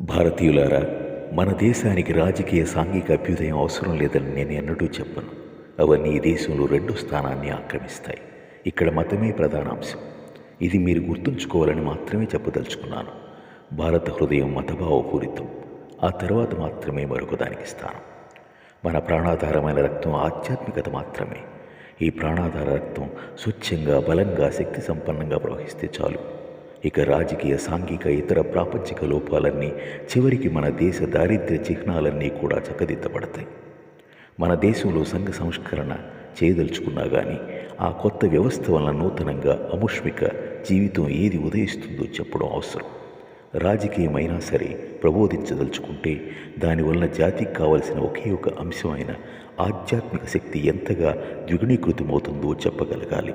భారతీయులారా మన దేశానికి రాజకీయ సాంఘిక అభ్యుదయం అవసరం లేదని నేను ఎన్నడూ చెప్పను. అవన్నీ ఈ దేశంలో రెండు స్థానాన్ని ఆక్రమిస్తాయి. ఇక్కడ మతమే ప్రధాన అంశం. ఇది మీరు గుర్తుంచుకోవాలని మాత్రమే చెప్పదలుచుకున్నాను. భారత హృదయం మతభావపూరితం. ఆ తర్వాత మాత్రమే మరొక దానికి స్థానం. మన ప్రాణాధారమైన రక్తం ఆధ్యాత్మికత మాత్రమే. ఈ ప్రాణాధార రక్తం స్వచ్ఛంగా బలంగా శక్తి సంపన్నంగా ప్రవహిస్తే చాలు. ఇక రాజకీయ సాంఘిక ఇతర ప్రాపంచిక లోపాలన్నీ చివరికి మన దేశ దారిద్ర్య చిహ్నాలన్నీ కూడా చక్కదిద్దబడతాయి. మన దేశంలో సంఘ సంస్కరణ చేయదలుచుకున్నా కానీ ఆ కొత్త వ్యవస్థ వలన నూతనంగా అముష్మిక జీవితం ఏది ఉదయిస్తుందో చెప్పడం అవసరం. రాజకీయమైనా సరే ప్రబోధించదలుచుకుంటే దానివల్ల జాతికి కావలసిన ఒకే ఒక అంశమైన ఆధ్యాత్మిక శక్తి ఎంతగా ద్విగుణీకృతమవుతుందో చెప్పగలగాలి.